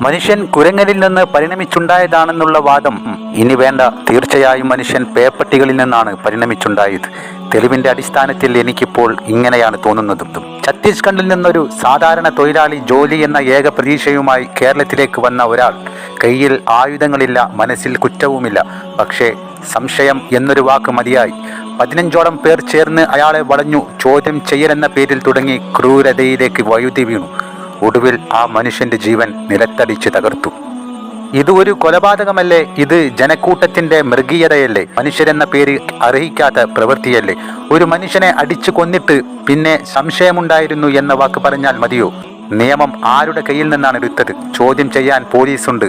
മനുഷ്യൻ കുരങ്ങനിൽ നിന്ന് പരിണമിച്ചുണ്ടായതാണെന്നുള്ള വാദം. ഇനി വേണ്ട. തീർച്ചയായും മനുഷ്യൻ പേപ്പട്ടികളിൽ നിന്നാണ് പരിണമിച്ചുണ്ടായത്. തെളിവിന്റെ അടിസ്ഥാനത്തിൽ എനിക്കിപ്പോൾ ഇങ്ങനെയാണ് തോന്നുന്നത്. ഛത്തീസ്ഗഡിൽ നിന്നൊരു സാധാരണ തൊഴിലാളി ജോലി എന്ന ഏക പ്രതീക്ഷയുമായി കേരളത്തിലേക്ക് വന്ന ഒരാൾ കയ്യിൽ ആയുധങ്ങളില്ല മനസ്സിൽ കുറ്റവുമില്ല. പക്ഷേ സംശയം എന്നൊരു വാക്ക് മതിയായി. പതിനഞ്ചോളം പേർ ചേർന്ന് അയാളെ വളഞ്ഞു. ചോദ്യം ചെയ്യലെന്ന പേരിൽ തുടങ്ങി ക്രൂരതയിലേക്ക് വഴുതി വീണു. ഒടുവിൽ ആ മനുഷ്യന്റെ ജീവൻ നിലത്തടിച്ച് തകർത്തു. ഇത് ഒരു കൊലപാതകമല്ലേ? ഇത് ജനക്കൂട്ടത്തിന്റെ മൃഗീയതയല്ലേ? മനുഷ്യരെന്ന പേര് അർഹിക്കാത്ത പ്രവൃത്തിയല്ലേ? ഒരു മനുഷ്യനെ അടിച്ചു കൊന്നിട്ട് പിന്നെ സംശയമുണ്ടായിരുന്നു എന്ന വാക്ക് പറഞ്ഞാൽ മതിയോ? നിയമം ആരുടെ കയ്യിൽ നിന്നാണ് എടുത്തത്? ചോദ്യം ചെയ്യാൻ പോലീസുണ്ട്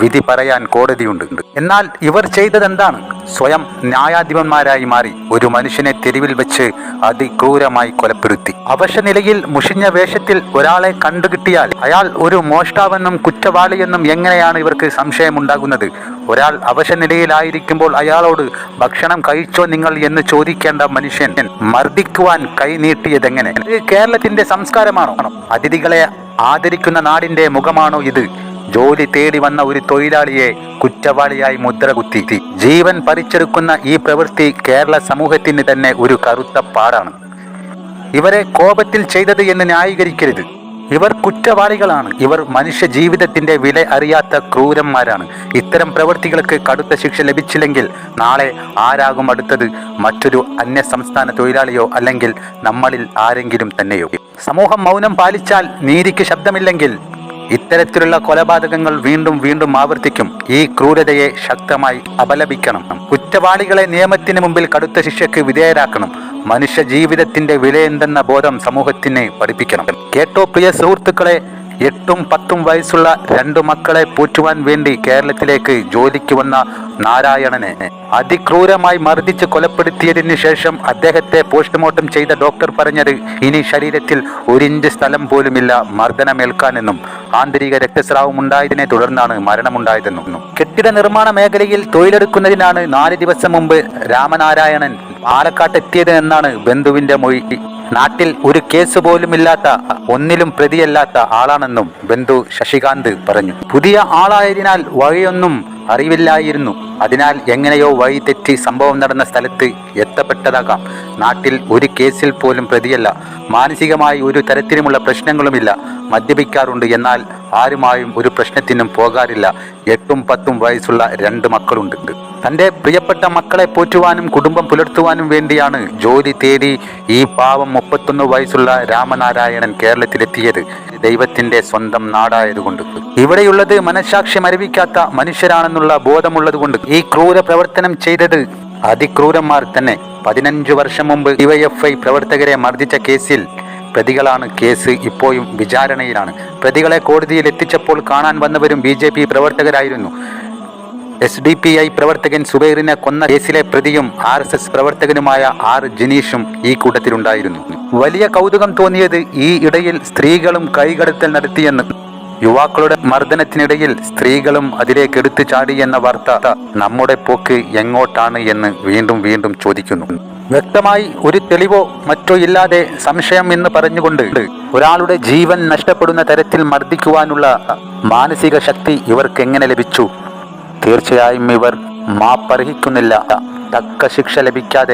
വിധി പറയാൻ കോടതിയുണ്ട്. എന്നാൽ ഇവർ ചെയ്തതെന്താണ്? സ്വയം ന്യായാധിപന്മാരായി മാറി ഒരു മനുഷ്യനെ തെരുവിൽ വെച്ച് അതിക്രൂരമായി കൊലപ്പെടുത്തി. അവശനിലയിൽ മുഷിഞ്ഞ വേഷത്തിൽ ഒരാളെ കണ്ടുകിട്ടിയാൽ അയാൾ ഒരു മോഷ്ടാവെന്നും കുറ്റവാളിയെന്നും എങ്ങനെയാണ് ഇവർക്ക് സംശയമുണ്ടാകുന്നത്? ഒരാൾ അവശനിലയിലായിരിക്കുമ്പോൾ അയാളോട് ഭക്ഷണം കഴിച്ചോ നിങ്ങൾ എന്ന് ചോദിക്കേണ്ട മനുഷ്യൻ മർദ്ദിക്കുവാൻ കൈ നീട്ടിയതെങ്ങനെ? ഇത് കേരളത്തിന്റെ സംസ്കാരമാണോ? അതിഥികളെ ആദരിക്കുന്ന നാടിന്റെ മുഖമാണോ ഇത്? ജോലി തേടി വന്ന ഒരു തൊഴിലാളിയെ കുറ്റവാളിയായി മുദ്ര കുത്തി. ജീവൻ പറിച്ചെടുക്കുന്ന ഈ പ്രവൃത്തി കേരള സമൂഹത്തിന് തന്നെ ഒരു കറുത്ത പാടാണ്. ഇവരെ കോപത്തിൽ ചെയ്തത് എന്ന് ന്യായീകരിക്കരുത്. ഇവർ കുറ്റവാളികളാണ്. ഇവർ മനുഷ്യ ജീവിതത്തിന്റെ വില അറിയാത്ത ക്രൂരന്മാരാണ്. ഇത്തരം പ്രവൃത്തികൾക്ക് കടുത്ത ശിക്ഷ ലഭിച്ചില്ലെങ്കിൽ നാളെ ആരാകും അടുത്തത്? മറ്റൊരു അന്യ സംസ്ഥാന തൊഴിലാളിയോ അല്ലെങ്കിൽ നമ്മളിൽ ആരെങ്കിലും തന്നെയോ? സമൂഹം മൗനം പാലിച്ചാൽ നീതിക്ക് ശബ്ദമില്ലെങ്കിൽ ഇത്തരത്തിലുള്ള കൊലപാതകങ്ങൾ വീണ്ടും വീണ്ടും ആവർത്തിക്കും. ഈ ക്രൂരതയെ ശക്തമായി അപലപിക്കണം. കുറ്റവാളികളെ നിയമത്തിന് മുമ്പിൽ കടുത്ത ശിക്ഷയ്ക്ക് വിധേയരാക്കണം. മനുഷ്യ ജീവിതത്തിന്റെ വിലയെന്തെന്ന ബോധം സമൂഹത്തിനെ പഠിപ്പിക്കണം. കേട്ടോ പ്രിയ സുഹൃത്തുക്കളെ എട്ടും പത്തും വയസ്സുള്ള രണ്ടു മക്കളെ പോറ്റുവാൻ വേണ്ടി കേരളത്തിലേക്ക് ജോലിക്ക് വന്ന നാരായണനെ അതിക്രൂരമായി മർദ്ദിച്ച് കൊലപ്പെടുത്തിയതിന് ശേഷം അദ്ദേഹത്തെ പോസ്റ്റ്മോർട്ടം ചെയ്ത ഡോക്ടർ പറഞ്ഞത് ഇനി ശരീരത്തിൽ ഒരിഞ്ച് സ്ഥലം പോലുമില്ല മർദ്ദനമേൽക്കാനെന്നും ആന്തരിക രക്തസ്രാവം ഉണ്ടായതിനെ തുടർന്നാണ് മരണമുണ്ടായതെന്നും. കെട്ടിട നിർമ്മാണ മേഖലയിൽ തൊഴിലെടുക്കുന്നതിനാണ് നാല് ദിവസം മുമ്പ് രാമനാരായണൻ പാലക്കാട്ടെത്തിയത് എന്നാണ് ബന്ധുവിന്റെ മൊഴി. നാട്ടിൽ ഒരു കേസ് പോലും ഇല്ലാത്ത ഒന്നിലും പ്രതിയല്ലാത്ത ആളാണെന്നും ബന്ധു ശശികാന്ത് പറഞ്ഞു. പുതിയ ആളായതിനാൽ വഴിയൊന്നും അറിവില്ലായിരുന്നു. അതിനാൽ എങ്ങനെയോ വഴി തെറ്റി സംഭവം നടന്ന സ്ഥലത്ത് എത്തപ്പെട്ടതാകാം. നാട്ടിൽ ഒരു കേസിൽ പോലും പ്രതിയല്ല. മാനസികമായി ഒരു തരത്തിലുമുള്ള പ്രശ്നങ്ങളുമില്ല. മദ്യപിക്കാറുണ്ട്. എന്നാൽ ആരുമായും ഒരു പ്രശ്നത്തിനും പോകാറില്ല. എട്ടും പത്തും വയസ്സുള്ള രണ്ട് മക്കളുണ്ട്. തന്റെ പ്രിയപ്പെട്ട മക്കളെ പോറ്റുവാനും കുടുംബം പുലർത്തുവാനും വേണ്ടിയാണ് ജോലി തേടി ഈ പാവം മുപ്പത്തൊന്ന് വയസ്സുള്ള രാമനാരായണൻ കേരളത്തിലെത്തിയത്. ദൈവത്തിന്റെ സ്വന്തം നാടായതുകൊണ്ട്. ഇവിടെയുള്ളത് മനഃസാക്ഷി മരവിക്കാത്ത മനുഷ്യരാണെന്നുള്ള ബോധമുള്ളതുകൊണ്ട് ഈ ക്രൂര പ്രവർത്തനം ചെയ്തത് അതിക്രൂരന്മാർ തന്നെ. പതിനഞ്ചു വർഷം മുമ്പ് ഡിവൈഎഫ്ഐ പ്രവർത്തകരെ മർദ്ദിച്ച കേസിൽ പ്രതികളാണ് കേസ് ഇപ്പോഴും വിചാരണയിലാണ്. പ്രതികളെ കോടതിയിൽ എത്തിച്ചപ്പോൾ കാണാൻ വന്നവരും ബി ജെ പി പ്രവർത്തകരായിരുന്നു. എസ് ഡി പി ഐ പ്രവർത്തകൻ സുബൈറിനെ കൊന്ന കേസിലെ പ്രതിയും ആർ എസ് എസ് പ്രവർത്തകനുമായ ആർ ജിനീഷും ഈ കൂട്ടത്തിലുണ്ടായിരുന്നു. വലിയ കൗതുകം തോന്നിയത് ഈ ഇടയിൽ സ്ത്രീകളും കൈകടത്തൽ നടത്തിയെന്ന്. യുവാക്കളുടെ മർദ്ദനത്തിനിടയിൽ സ്ത്രീകളും അതിലേക്ക് എടുത്തു ചാടി എന്ന വാർത്ത നമ്മുടെ പോക്ക് എങ്ങോട്ടാണ് എന്ന് വീണ്ടും വീണ്ടും ചോദിക്കുന്നു. വ്യക്തമായി ഒരു തെളിവോ മറ്റോ ഇല്ലാതെ സംശയം എന്ന് പറഞ്ഞുകൊണ്ട് ഒരാളുടെ ജീവൻ നഷ്ടപ്പെടുന്ന തരത്തിൽ മർദ്ദിക്കുവാനുള്ള മാനസിക ശക്തി ഇവർക്ക് എങ്ങനെ ലഭിച്ചു? തീർച്ചയായും ഇവർ മാപ്പർഹിക്കുന്നില്ല. തക്ക ശിക്ഷ ലഭിക്കാതെ